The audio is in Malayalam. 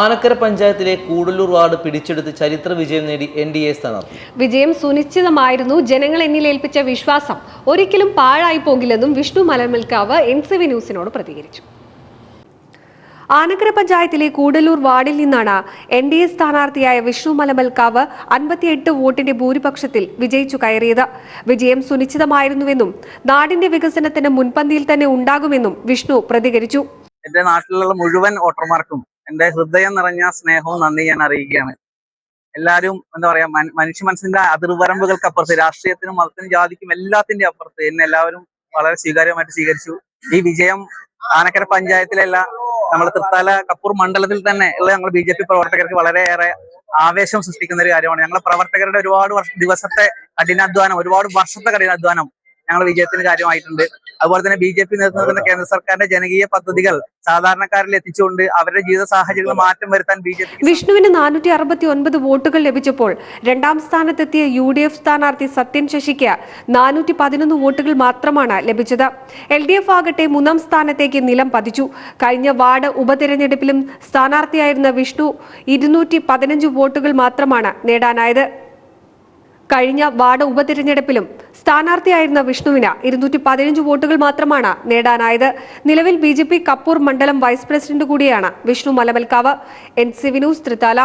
ആനക്കര പഞ്ചായത്തിലെ കൂടല്ലൂർ വാർഡ് പിടിച്ചെടുത്ത് ചരിത്ര വിജയം നേടി എൻ ഡി എ സ്ഥാനാർത്ഥി. വിജയം സുനിശ്ചിതമായിരുന്നു ജനങ്ങൾ എന്നിൽ ഏൽപ്പിച്ച വിശ്വാസം. ഒരിക്കലും പാഴായി പോകില്ലെന്നും Vishnu Malamalkkavu N C V ന്യൂസിനോട് പ്രതികരിച്ചു. ആനക്കര പഞ്ചായത്തിലെ കൂടല്ലൂർ വാർഡിൽ നിന്നാണ് എൻ ഡി എ സ്ഥാനാർത്ഥിയായ വിഷ്ണു മലമൽക്കാവ് അൻപത്തിയെട്ട് വോട്ടിന്റെ ഭൂരിപക്ഷത്തിൽ വിജയിച്ചു കയറിയത്. വിജയം സുനിശ്ചിതമായിരുന്നുവെന്നും നാടിന്റെ വികസനത്തിന് മുൻപന്തിയിൽ തന്നെ ഉണ്ടാകുമെന്നും വിഷ്ണു പ്രതികരിച്ചു. എന്റെ നാട്ടിലുള്ള മുഴുവൻ വോട്ടർമാർക്കും എന്റെ ഹൃദയം നിറഞ്ഞ സ്നേഹവും നന്ദി ഞാൻ അറിയിക്കുകയാണ്. എല്ലാവരും എന്താ പറയാ മനുഷ്യ മനസ്സിന്റെ അതിർവരമ്പുകൾക്ക് അപ്പുറത്ത് രാഷ്ട്രീയത്തിനും മതത്തിനും ജാതിക്കും എല്ലാത്തിന്റെ അപ്പുറത്ത് എന്നെ എല്ലാവരും വളരെ സ്വീകാര്യമായിട്ട് സ്വീകരിച്ചു. ഈ വിജയം ആനക്കര പഞ്ചായത്തിലല്ല നമ്മൾ തൃത്താല കപ്പൂർ മണ്ഡലത്തിൽ തന്നെ ഉള്ള ഞങ്ങൾ ബി ജെ പി പ്രവർത്തകർക്ക് വളരെയേറെ ആവേശം സൃഷ്ടിക്കുന്ന ഒരു കാര്യമാണ്. ഞങ്ങളെ പ്രവർത്തകരുടെ ഒരുപാട് ദിവസത്തെ കഠിനാധ്വാനം ഒരുപാട് വർഷത്തെ കഠിനാധ്വാനം ഞങ്ങൾ വിജയത്തിന്റെ കാര്യമായിട്ടുണ്ട്. അതുപോലെ തന്നെ ബി ജെ പി നേതൃത്വം കേന്ദ്ര സർക്കാരിന്റെ ജനകീയ പദ്ധതികൾ സാധാരണക്കാരിൽ എത്തിച്ചുകൊണ്ട് അവരുടെ ജീവിത സാഹചര്യങ്ങൾ മാറ്റം വരുത്താൻ ബി ജെ പി വിഷ്ണുവിന് നാനൂറ്റി അറുപത്തി ഒൻപത് വോട്ടുകൾ ലഭിച്ചപ്പോൾ രണ്ടാം സ്ഥാനത്തെത്തിയ യു ഡി എഫ് സ്ഥാനാർത്ഥി സത്യൻ ശശിക്ക് നാനൂറ്റി പതിനൊന്ന് വോട്ടുകൾ മാത്രമാണ് ലഭിച്ചത്. എൽ ഡി എഫ് ആകട്ടെ മൂന്നാം സ്ഥാനത്തേക്ക് നിലം പതിച്ചു. കഴിഞ്ഞ വാർഡ് ഉപതെരഞ്ഞെടുപ്പിലും സ്ഥാനാർത്ഥിയായിരുന്ന വിഷ്ണു ഇരുന്നൂറ്റി പതിനഞ്ച് വോട്ടുകൾ മാത്രമാണ് നേടാനായത്. കഴിഞ്ഞ വാർഡ് ഉപതിരഞ്ഞെടുപ്പിലും സ്ഥാനാർത്ഥിയായിരുന്ന വിഷ്ണുവിന് ഇരുന്നൂറ്റി പതിനഞ്ച് വോട്ടുകൾ മാത്രമാണ് നേടാനായത്. നിലവിൽ ബി കപ്പൂർ മണ്ഡലം വൈസ് പ്രസിഡന്റ് കൂടിയാണ് Vishnu Malamalkkavu. N C V news Thrithala